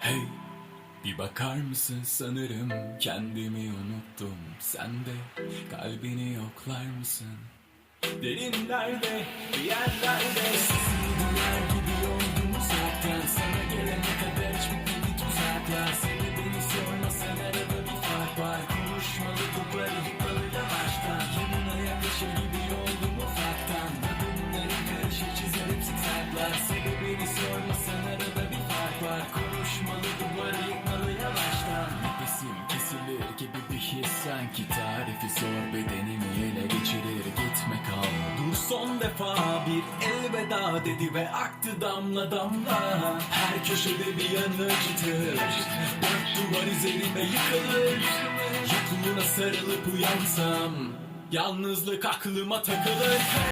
Hey bir bakar mısın? Sanırım kendimi unuttum. Sen de kalbini yoklar mısın? Derinlerde bir yerlerde. sizin sanki Tarifi zor bedenimi ele geçirir? Gitme kal. Dur son defa bir elveda dedi ve aktı damla damla. Her köşede bir yanı acıtır Dört duvar üzerime yıkılır. Yokluğuna sarılıp uyansam Yalnızlık aklıma takılır